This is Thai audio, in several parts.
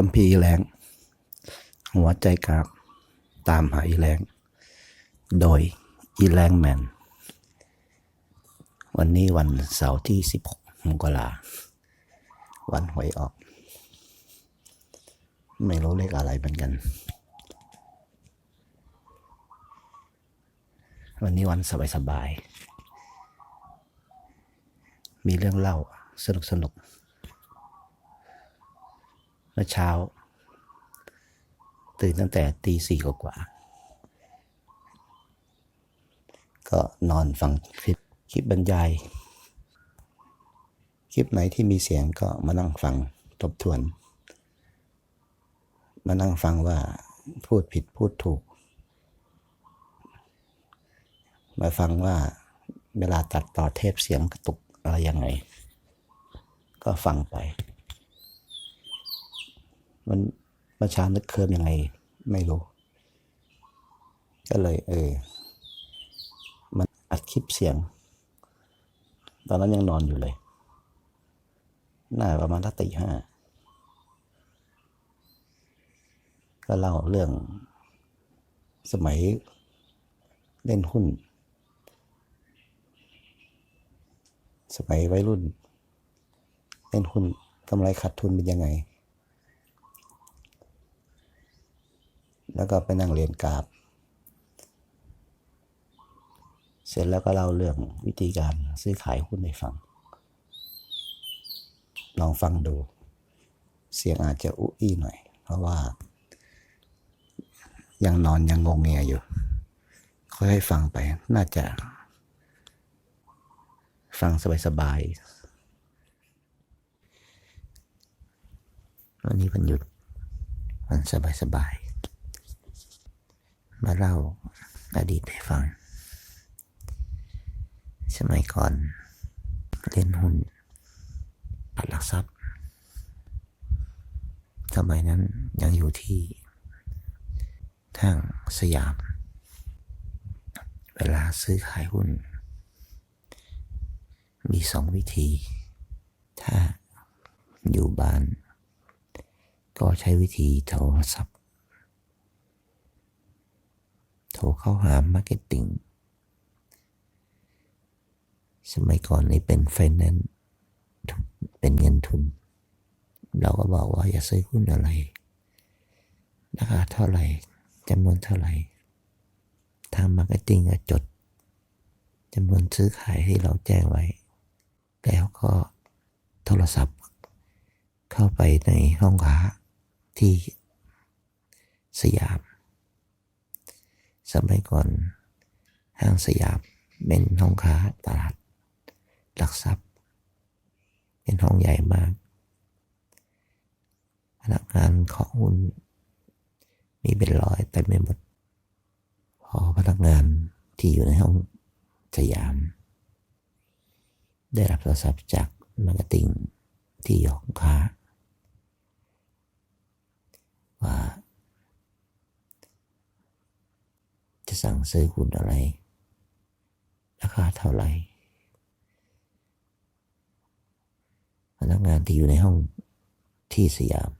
คัมภีอีแรงหัวใจกราบตามหาอีแรงโดยอีแรงแมน วันนี้วันเสาร์ที่ 16มกราวันหวยออก ไม่รู้เลขอะไรเหมือนกัน วันนี้วันสบายๆมีเรื่องเล่าสนุกสนุก มื่อเช้า ตื่นตั้งแต่ตีสี่กว่า ก็นอนฟังคลิปคลิปบรรยาย คลิปไหนที่มีเสียงก็มานั่งฟังทบทวน มานั่งฟังว่าพูดผิดพูดถูก มาฟังว่าเวลาตัดต่อเทปเสียงกระตุกอะไรยังไง ก็ฟังไป มันเมื่อเช้านึกเคลิมยังไง ไม่รู้ ก็เลย เออ มันอัดคลิปเสียง ตอนนั้นยังนอนอยู่เลย น่าประมาณทัตีห้า ก็เล่าเรื่องสมัยเล่นหุ้น สมัยวัยรุ่น เล่นหุ้นกำไรขาดทุนเป็นยังไง แล้วก็ไปนั่งเรียนกราบเสร็จแล้วก็เล่าเรื่องวิธีการซื้อขายหุ้นให้ฟัง ลองฟังดู เสียงอาจจะอุอี้หน่อย เพราะว่า ยังนอนยังงงเงียอยู่ ค่อยให้ฟังไป น่าจะ ฟังสบายๆวันนี้วันหยุดวันสบายๆ มาเล่าอดีตให้ฟัง สมัยก่อนเล่นหุ้นปัดหลักทรัพย์ สมัยนั้นยังอยู่ที่ทางสยาม เวลาซื้อขายหุ้น มีสองวิธี ถ้าอยู่บ้าน ก็ใช้วิธีโทรศัพท์ โทรเข้าหามาร์เก็ตติ้งสมัยก่อนนี่เป็นไฟแนนซ์เป็นเงินทุน เราก็บอกว่าอย่าซื้อหุ้นอะไรราคาเท่าไหร่จำนวนเท่าไหร่ ทางมาร์เก็ตติ้งจดจำนวนซื้อขายที่เราแจ้งไว้ แล้วก็โทรศัพท์เข้าไปในห้องค้าที่สยาม สมัยก่อนห้างสยามเป็นห้องค้าตลาด หลักทรัพย์ เป็นห้องใหญ่มาก พนักงานขอหุ้นมีเป็นร้อยแต่ไม่หมด พอพนักงานที่อยู่ในห้องสยาม ได้รับโทรศัพท์จากมาร์เก็ตติ้งที่ยองค้าว่า จะ สั่งซื้อหุ้นอะไร ราคาเท่าไหร่พนักงานที่อยู่ในห้องที่สยาม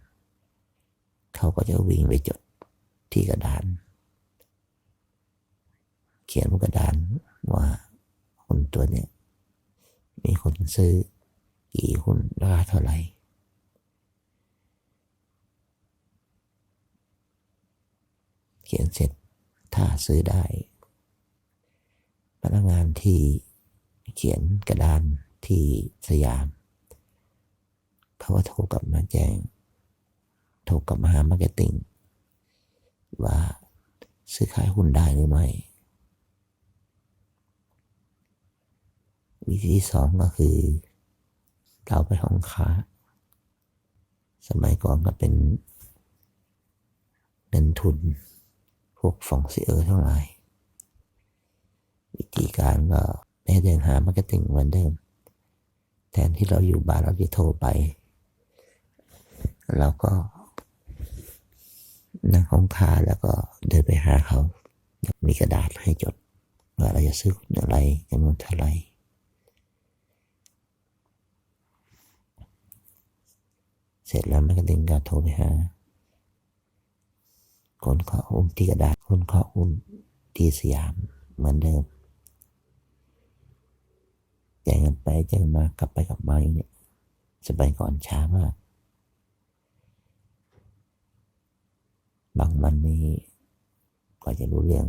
เขาก็จะวิ่งไปจดที่กระดาน เขียนบนกระดานว่าหุ้นตัวเนี้ยมีคนซื้อกี่หุ้นราคาเท่าไหร่เขียนเสร็จ ถ้าซื้อได้ พนักงานที่เขียนกระดานที่สยาม เขาก็โทรกลับมาแจ้ง โทรกลับมาหามาร์เก็ตติ้งว่าซื้อขายหุ้นได้หรือไม่วิธีที่สองก็คือ เราไปห้องค้า สมัยก่อนก็เป็นเงินทุน พวกฟองเสียท่าไหร่วิธีการก็ไม่เดินหามาร์เก็ตติ้งเหมือนเดิม แทนที่เราอยู่บ้านเราจะโทรไป เราก็นั่งห้องคาแล้วก็เดินไปหาเขา มีกระดาษให้จด ว่าเราจะซื้ออะไรจำนวนเท่าไหร่เสร็จแล้วแมกกาดินก็โทรไปหา คนเคาะอุ้มที่กระดาษ คนเคาะอุ้มที่สยามเหมือนเดิมแจ้งกันไปแจ้งมากลับไปกลับมาอย่างนี้สมัยก่อนช้ามาก บางวันนี้ก็จะรู้เรื่อง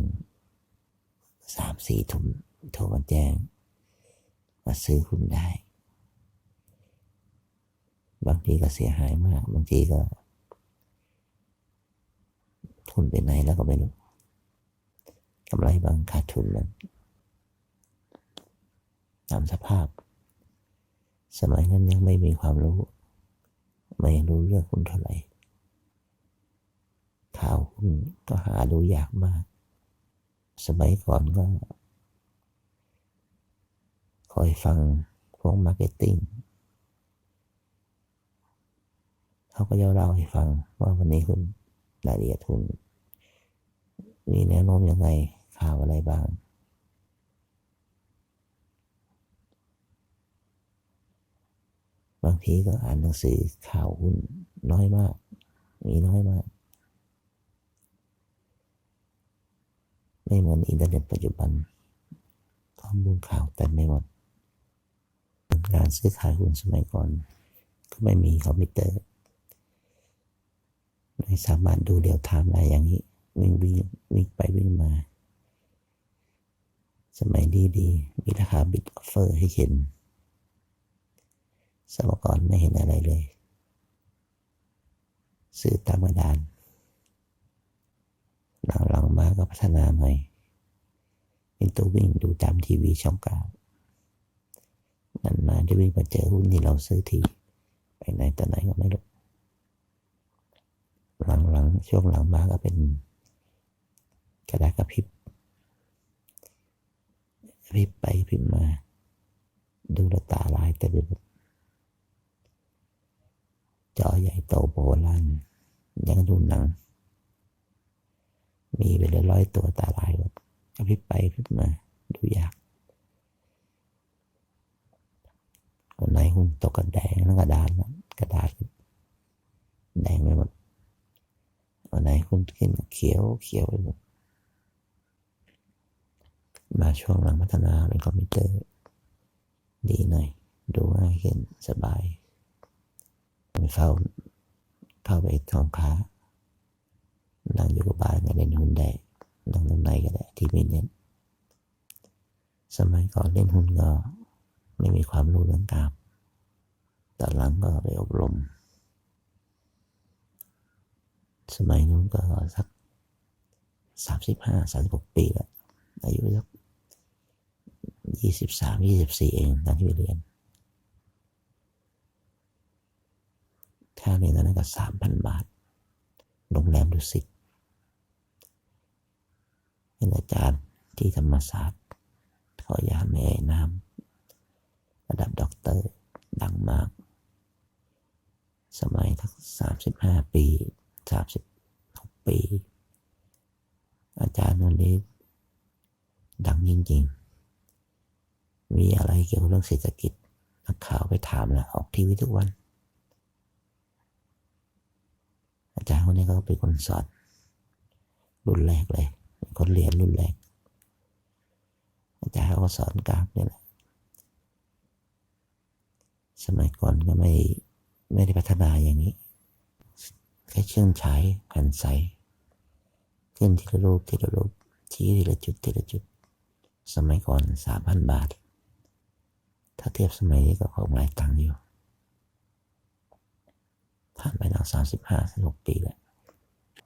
สามสี่ทุ่มโทรมาแจ้งมาซื้อหุ้นได้ บางทีก็เสียหายมาก บางทีก็ ทุนไปไหนแล้วก็ไม่รู้กำไรบางขาดทุนนั้นตามสภาพ สมัยนั้นยังไม่มีความรู้ ไม่รู้เรื่องหุ้นเท่าไหร่ข่าวหุ้นก็หาดูยากมาก สมัยก่อนก็คอยฟังพวกมาร์เก็ตติ้งเขาก็จะเล่าให้ฟังว่าวันนี้คุณรายละเอียดทุน มีแนวโน้มยังไงข่าวอะไรบ้าง บางทีก็อ่านหนังสือข่าวหุ้นน้อยมาก มีน้อยมาก ไม่เหมือนอินเทอร์เน็ตปัจจุบันข้อมูลข่าวเต็มไม่หมดการซื้อขายหุ้นสมัยก่อน ก็ไม่มีคอมพิวเตอร์ไม่สามารถดูเรียลไทม์ได้อย่างนี้ วิ่งวิ่งวิ่งไปวิ่งมา สมัยดีดีมีราคาบิตออฟเฟอร์ให้เห็นสมัยก่อนไม่เห็นอะไรเลย ซื้อตามกระดานหลังๆมาก็พัฒนาหน่อยเป็นตัววิ่งดูตามทีวีช่องเก้านันมาได้วิ่งมาเจอหุ้นที่เราซื้อทีไปไหนต่อไหนก็ไม่รู้หลังๆช่วงหลังมาก็เป็น กระดาษกระพริบพริบไปพริบมา ดูลวตาลายแต่ไปหมดจอใหญ่โตโบราณยังดูหนัง มีไปเลยร้อยตัวตาลายหมดกระพริบไปพริบมา ดูยากวันไหนหุ้นตกกระแดงแล้วกระดานนะกระดาษแดงไปหมดวันไหนหุ้นขึ้นเขียวเขียวไปหมด มาช่วงหลังพัฒนาเป็นคอมพิวเตอร์ ดีหน่อย ดูง่ายขึ้นสบายไม่เข้าเข้าไปทองค้านั่งอยู่กับบ้านก็เล่นหุ้นได้นั่งตรงไหนก็ได้ที่ไม่เน้นสมัยก่อนเล่นหุ้นก็ไม่มีความรู้เรื่องกราฟตอนหลังก็ไปอบรม สมัยนู้นก็สักสามสิบห้าสามสิบหกปีแล้วอายุสัก ยี่สิบสามยี่สิบสี่เองตอนที่ไปเรียน ค่าเรียนตอนนั้นก็สามพันบาท โรงแรมดุสิตเป็นอาจารย์ที่ธรรมศาสตร์ขอยาแม่น้ำระดับด็อกเตอร์ดังมาก สมัยทักสามสิบห้าปีสามสิบหกปี อาจารย์คนนี้ดังจริงๆ มีอะไรเกี่ยวกับเรื่องเศรษฐกิจนักข่าวไปถามแล้วออกทีวีทุกวัน อาจารย์คนนี้ก็เป็นคนสอนรุ่นแรกเลยเป็นคนเรียนรุ่นแรก อาจารย์เขาก็สอนกราฟนี่แหละสมัยก่อนก็ไม่ไม่ได้พัฒนาอย่างนี้ แค่เครื่องฉายแผ่นใสขึ้นทีละรูปทีละรูปชี้ทีละจุดทีละจุด สมัยก่อนสามพันบาท ถ้าเทียบสมัยนี้ก็ของหลายตังค์อยู่ผ่านไปตั้งสามสิบห้าสิบหกปีแล้ว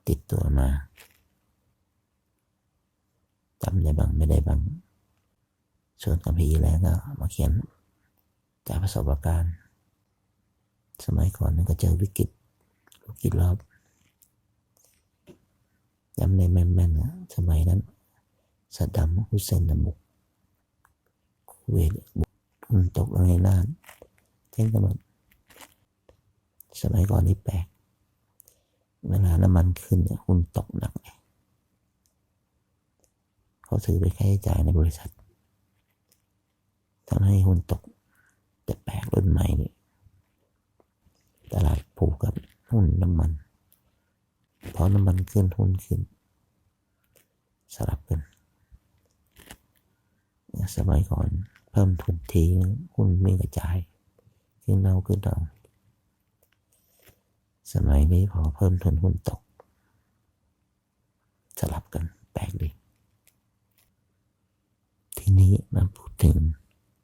ติดตัวมาจำได้บ้างไม่ได้บ้างส่วนกับพีร์แล้วก็มาเขียนจากประสบการณ์ สมัยก่อนนั้นก็เจอวิกฤตวิกฤตรอบจำได้แม่นๆนะสมัยนั้นสดดัมฮุเซนบุกเวบุก ตกลงในน่านเจ๊งกันหมดสมัยก่อนนี่แปลกเวลาน้ำมันขึ้นเนี่ยหุ้นตกหนักเลยเขาถือไปค่าใช้จ่ายในบริษัททำให้หุ้นตกแต่แปลกรุ่นใหม่นี่ตลาดผูกกับหุ้นน้ำมันพอน้ำมันขึ้นหุ้นขึ้น สลับกันสมัยก่อน เพิ่มทุนทีหุ้นไม่กระจายขึ้นเอาขึ้นเอาสมัยนี้พอเพิ่มทุนหุ้นตก สลับกันแปลกดี ทีนี้มาพูดถึง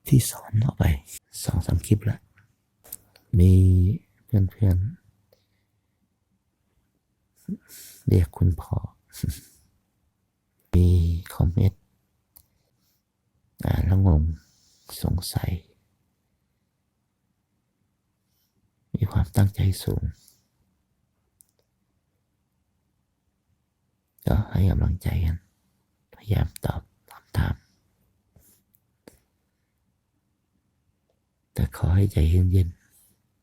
ที่สอนต่อไปสองสามคลิปล้วมีเพื่อนๆเรียกคุณพ่อ มีคอมเมนต์อ่านแล้วงง สงสัย มีความตั้งใจสูง ก็ให้กำลังใจกัน พยายามตอบคำถาม แต่ขอให้ใจเย็น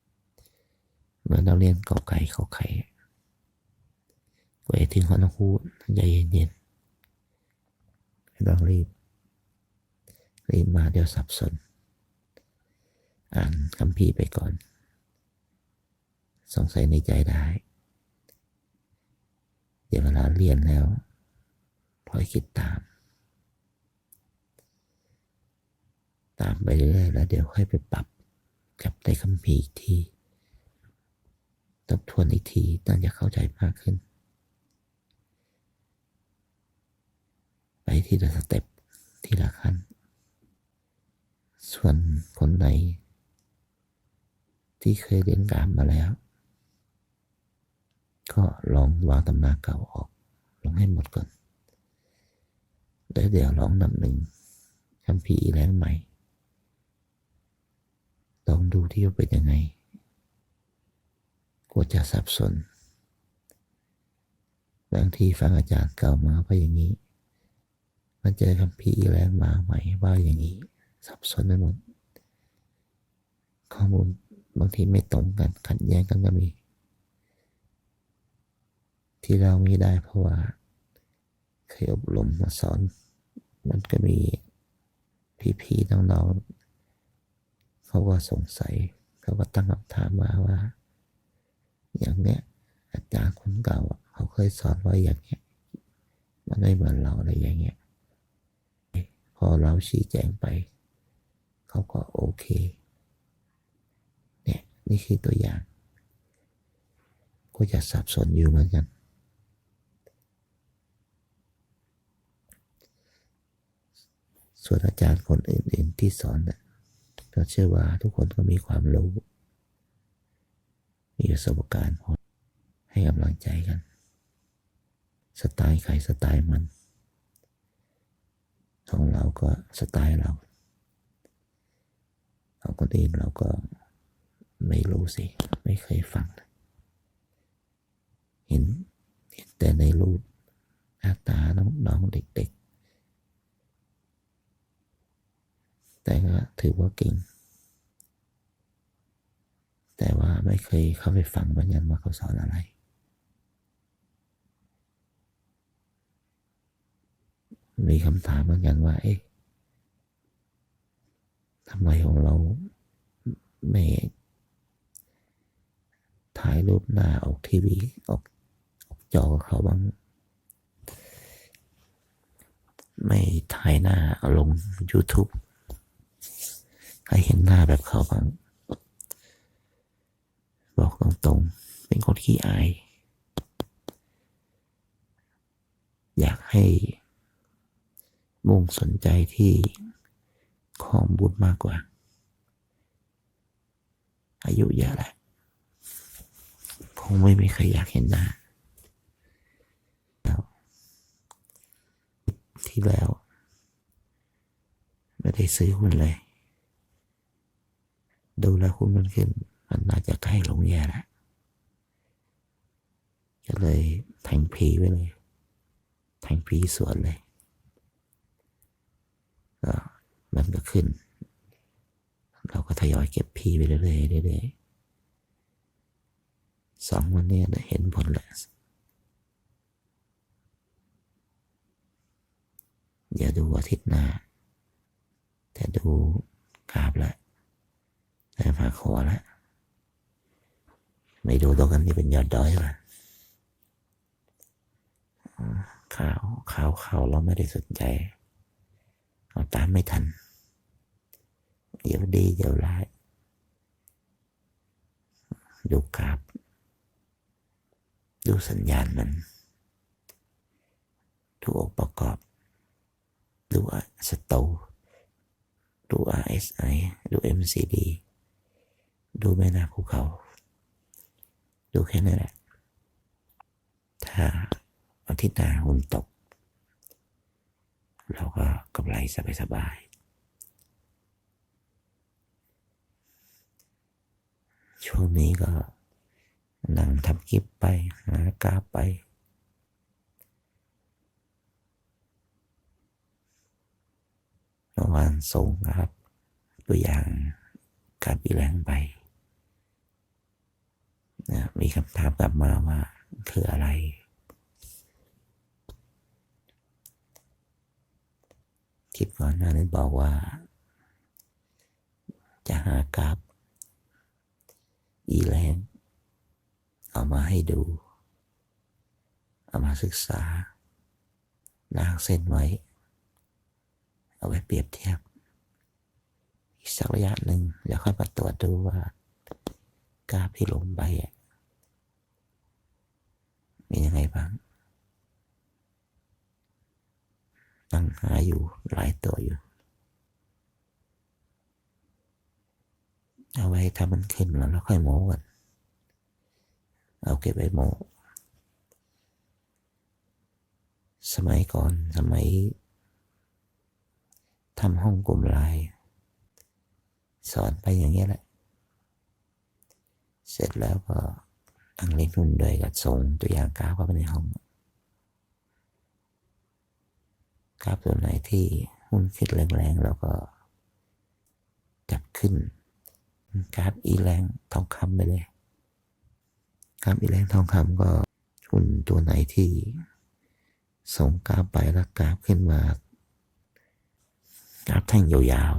ๆเหมือนเราเรียนกอไก่เขอไข่ไว้ถึงฮอนคูดใจเย็นๆไม่ต้องรีบ รีบมาเดี๋ยวสับสน อ่านคำพีร์ไปก่อน สงสัยในใจได้ เดี๋ยวเวลาเรียนแล้วพลอยคิดตาม ตามไปเรื่อยๆแล้วเดี๋ยวค่อยไปปรับกับในคำพีร์อีกทีทบทวนอีกทีน่าจะเข้าใจมากขึ้น ไปทีละสเต็ปทีละขั้น ส่วนคนไหน ที่เคยเรียนกรามมาแล้ว ก็ลองวางตำนาเก่าออกลองให้หมดก่อนแล้วเดี๋ยวลองนำหนึ่งคำพีแรงใหม่ ลองดูที่ว่าเป็นยังไงกลัวจะสับสน บางทีฟังอาจารย์เก่ามาว่าอย่างนี้ มันเจอคำพีแรงมาใหม่ว่าอย่างนี้ สับสนไปหมด ข้อมูลบางทีไม่ตรงกันขัดแย้งกันก็มี ที่เรามีได้เพราะว่าเคยอบรมมาสอน มันก็มีพี่ๆน้องๆเขาก็สงสัยเขาก็ตั้งคำถามมาว่า อย่างเนี้ยอาจารย์คนเก่าเขาเคยสอนไว้อย่างเงี้ยมันไม่เหมือนเราอะไรอย่างเงี้ยพอเราชี้แจงไป เขาก็โอเคเนี่ยนี่คือตัวอย่าง ก็จะสับสนอยู่เหมือนกัน ส่วนอาจารย์คนอื่น ๆที่สอนน่ะก็เชื่อว่าทุกคนก็มีความรู้ มีประสบการณ์พอให้กำลังใจกัน สไตล์ใครสไตล์มัน ของเราก็สไตล์เรา ของคนอื่นเราก็ไม่รู้สิ ไม่เคยฟัง เห็นเห็นแต่ในรูปหน้าตาน้องๆเด็ก ๆ แต่ก็ถือว่าเก่ง แต่ว่าไม่เคยเข้าไปฟังเหมือนกันว่าเขาสอนอะไรมีคำถามเหมือนกันว่า เอ๊ะ ทำไมของเราไม่ถ่ายรูปหน้าออกทีวีออกออกจอเขาบ้าง ไม่ถ่ายหน้าเอาลง YouTube ให้เห็นหน้าแบบเขาบ้าง บอกตรงๆ เป็นคนขี้อาย อยากให้มุ่งสนใจที่ ข้อมูลมากกว่า อายุเยอะแล้วคงไม่มีใครอยากเห็นหน้าที่แล้ว ไม่ได้ซื้อหุ้นเลย ดูแล้วหุ้นมันขึ้น มันน่าจะใกล้ลงแย่แล้วก็เลยแทงพีไว้เลยแทงพีสวนเลยก็ มันก็ขึ้น เราก็ทยอยเก็บพีไปเรื่อยๆเรื่อยๆสองวันนี้เห็นผลแล้วอย่าดูอาทิตย์หน้า แต่ดูกราบแล้วแต่มาขอล้วไม่ดูตรงกันที่เป็นยอดดอยว่ะข่าวข่าวข่าวเราไม่ได้สนใจ เราตามไม่ทัน เดี๋ยวดีเดี๋ยวร้าย ดูกราฟดูสัญญาณมัน ดูองค์ประกอบ ดูสโตดู RSI ดู MCD ดูแม่น้ำภูเขา ดูแค่นั้นแหละ ถ้าอาทิตย์หน้าหุ่นตก เราก็กำไรสบายๆ ช่วงนี้ก็นั่งทำคลิปไปหากราฟไป เมื่อวานส่งครับ ตัวอย่างการปีแรงไปนะมีคำถามกลับมาว่าคืออะไร คลิปก่อนหน้านั้นบอกว่า จะหากราฟ อีแรงเอามาให้ดู เอามาศึกษาลากเส้นไว้ เอาไว้เปรียบเทียบ อีกสักระยะหนึ่งแล้วค่อยมาตรวจดูว่ากราฟที่ลงไปมียังไงบ้างนั่งหาอยู่หลายตัวอยู่ เอาไว้ถ้ามันขึ้นแล้วเราค่อยโม้กันเอาเก็บไว้โม้สมัยก่อนสมัยทำห้องกลุ่มไลน์สอนไปอย่างนี้แหละ เสร็จแล้วก็ตั้งเล่นหุ่นโดยกับส่งตัวอย่างกราฟเข้าไปในห้องกราฟตัวไหนที่หุ้นคิดแรงๆ แล้วก็จับขึ้น กราฟอีแรงทองคำไปเลยกราฟอีแรงทองคำก็หุ้นตัวไหนที่ส่งกราฟไปแล้วกราฟขึ้นมากราฟแท่งยาว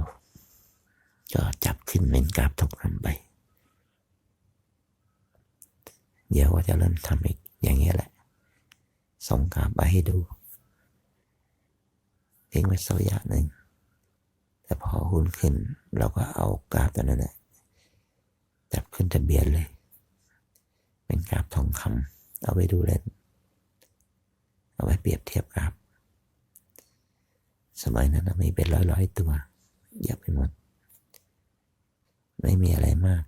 ๆก็จับขึ้นเป็นกราฟทองคำไป เดี๋ยวว่าจะเริ่มทำอีกอย่างนี้แหละ ส่งกราฟไปให้ดูทิ้งไว้สักระยะหนึ่งแต่พอหุ้นขึ้นเราก็เอากราฟตัวนั้นแหละ จับขึ้นทะเบียนเลย เป็นกราฟทองคำเอาไว้ดูเล่น เอาไว้เปรียบเทียบกราฟสมัยนั้นมีเป็นร้อยร้อยตัวเยอะไปหมด ไม่มีอะไรมาก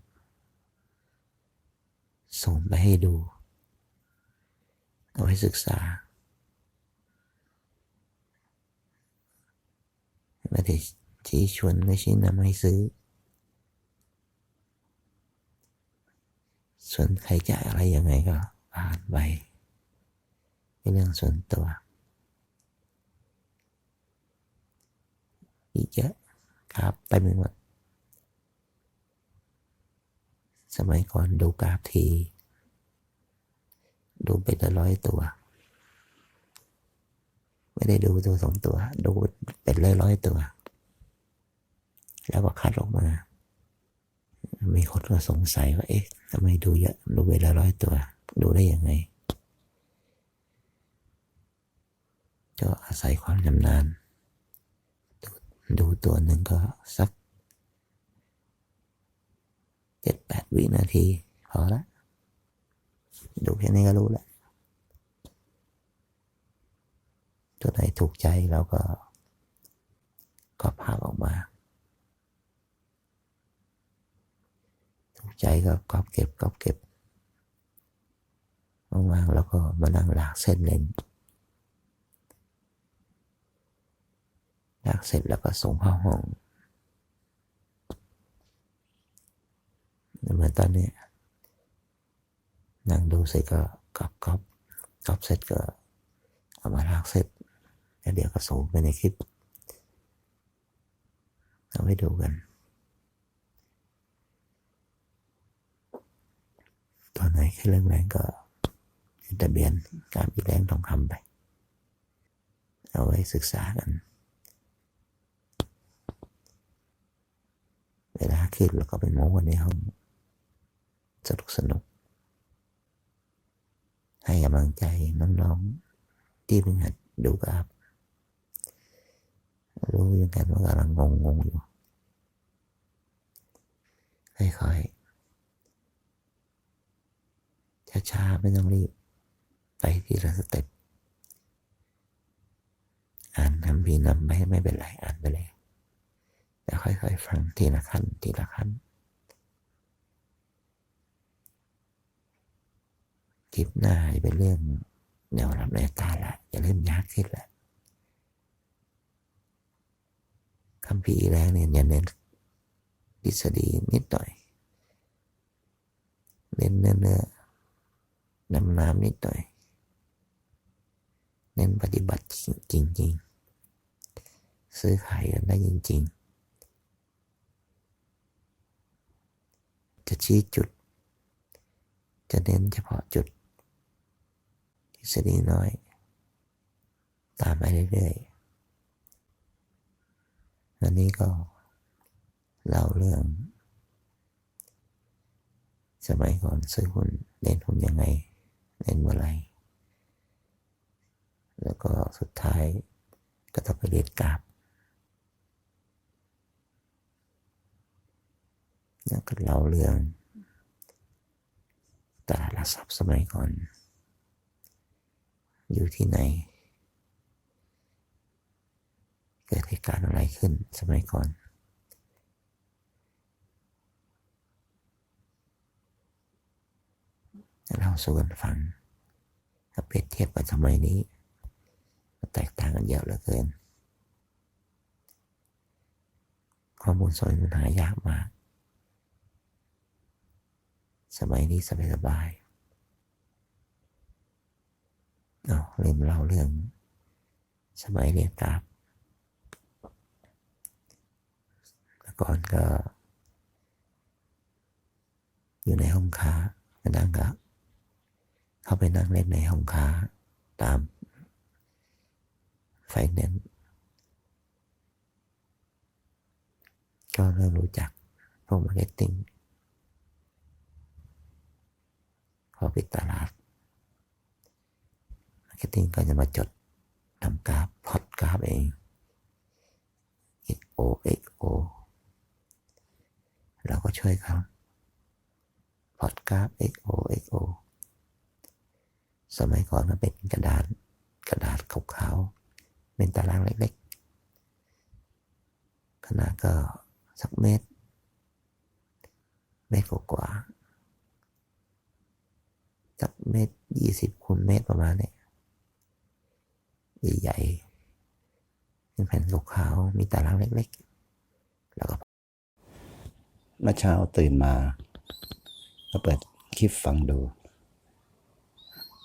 ส่งไปให้ดู เอาไว้ศึกษาไม่ได้ชี้ชวนไม่ชี้นำให้ซื้อ ส่วนใครจะอะไรยังไงก็ผ่านไปเป็นเรื่องส่วนตัวอีกเยอะครับไปไม่หมดสมัยก่อนดูกราฟที ดูเป็นร้อยตัว ไม่ได้ดูตัวสองตัว ดูเป็นร้อยร้อยตัว แล้วก็คัดออกมา มีคนก็สงสัยว่าเอ๊ะ ทำไมดูเยอะดูเป็นร้อยตัว ดูได้ยังไง ก็อาศัยความชำนาญดูดูตัวหนึ่งก็สักเจ็ดแปดวินาที พอละ ดูแค่นี้ก็รู้แล้วตัวไหนถูกใจเราก็ก็ภาพออกมา ถูก ใจก็ก๊อบเก็บก๊อบเก็บว่างๆแล้วก็มานั่งลากเส้นเล่นลากเสร็จแล้วก็ส่งเข้าห้องเหมือนตอนนี้นั่งดูเสร็จก็กอบกอบกอบเสร็จก็เอามาลากเสร็จแล้วเดี๋ยวก็ส่งไปในคลิป เอาไว้ดูกัน ตัวไหนขึ้นแรงก็ขึ้นทะเบียนการปีแรงทองคำไป เอาไว้ศึกษากัน เวลาขึ้นแล้วก็ไปโม้กันในห้องสนุกสนุก ให้กำลังใจน้องๆ ที่เพิ่งหัดดูกราฟรู้ยังกันว่ากำลังงงๆอยู่ค่อยๆ ช้าๆ ไม่ต้องรีบ ไปทีละสเต็ป อ่านนำพีนำไปไม่เป็นไร อ่านไปเลยแต่ค่อยๆ ฟังทีละขั้น ทีละขั้น คลิปหน้าจะเป็นเรื่องแนวรับรายกาละจะเริ่มยากขึ้นละคำพีแรกเนี่ยอย่าเน้นทฤษฎีนิดหน่อย เน้นเนื้อ น้ำน้ำนิดหน่อย เน้นปฏิบัติจริงๆซื้อขายกันได้จริง ๆ จะชี้จุด จะเน้นเฉพาะจุดทฤษฎีน้อย ตามไปเรื่อยๆวันนี้ก็เล่าเรื่อง สมัยก่อนซื้อหุ้นเล่นหุ้นยังไง เล่นเมื่อไร แล้วก็สุดท้ายก็ต้องไปเรียนกราบแล้วก็เล่าเรื่องตลาดหลักทรัพย์สมัยก่อน อยู่ที่ไหน เกิดเหตุการณ์อะไรขึ้นสมัยก่อน เราสู่กันฟังถ้าเปรียบเทียบกับสมัยนี้มันแตกต่างกันเยอะเหลือเกิน ข้อมูลสอยมันหายากมาก สมัยนี้สบายสบายเอาเริ่มเล่าเรื่อง สมัยเรียนกราบแต่ก่อนก็ อยู่ในห้องค้าก็นั่งกับ เข้า ไปนั่งเล่นในห้องค้าตามไฟแนนซ์ก็เริ่มรู้จักพวกมาร์เก็ตติ้งพอปิดตลาดมาร์เก็ตติ้งก็จะมาจดทำกราฟพอดกราฟเอง XO XO เราก็ช่วยเขาพอดกราฟ XO XO สมัยก่อนก็เป็นกระดาษกระดาษขาวๆเป็นตารางเล็กๆ ขนาดก็สักเมตร เมตรกว่าสักเมตรยี่สิบคูณเมตรประมาณนี้ใหญ่ๆเป็นแผ่นขาวๆมีตารางเล็กๆ แล้วก็เมื่อเช้าตื่นมา ก็เปิดคลิปฟังดู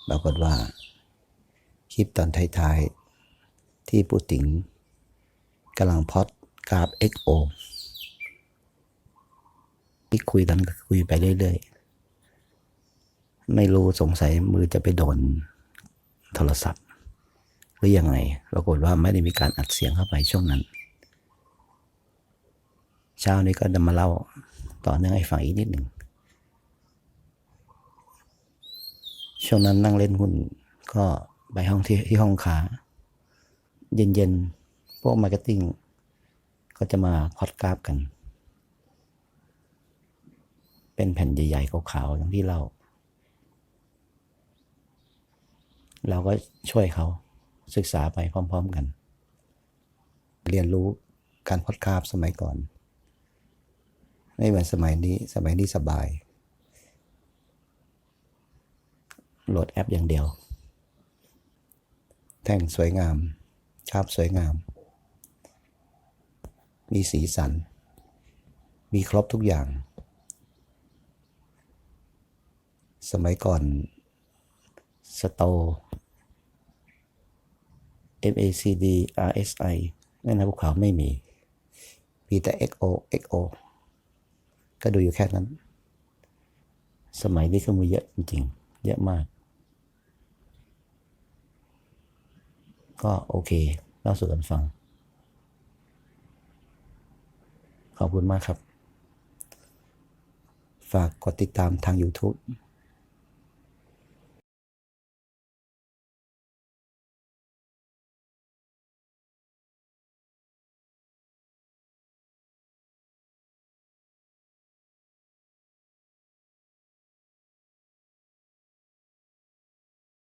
ปรากฏว่า คลิปตอนท้ายๆ ที่ปูติงกำลังพอดกราฟ XO ที่คุยกันก็คุยไปเรื่อยๆ ไม่รู้สงสัยมือจะไปโดนโทรศัพท์ หรือยังไงปรากฏว่าไม่ได้มีการอัดเสียงเข้าไปช่วงนั้น เช้านี้ก็จะมาเล่าต่อเนื่องให้ฟังอีกนิดหนึ่ง ช่วงนั้นนั่งเล่นหุ้นก็ไปห้องที่ที่ห้องค้าเย็นๆ พวกมาร์เก็ตติ้งก็จะมาพอดกราฟกัน เป็นแผ่นใหญ่ๆขาวๆอย่างที่เรา เราก็ช่วยเขาศึกษาไปพร้อม ๆกัน เรียนรู้การพอดกราฟสมัยก่อน ไม่เหมือนสมัยนี้สมัยนี้สบาย โหลดแอปอย่างเดียว แท่งสวยงามภาพสวยงาม มีสีสัน มีครบทุกอย่าง สมัยก่อนสโต MACD RSI นั่นนะภูเขาไม่มี มีแต่ XO XO ก็ดูอยู่แค่นั้น สมัยนี้ก็มีเยอะจริงๆ เยอะมาก ก็โอเคเล่าสู่กันฟัง ขอบคุณมากครับ ฝากกดติดตามทาง YouTube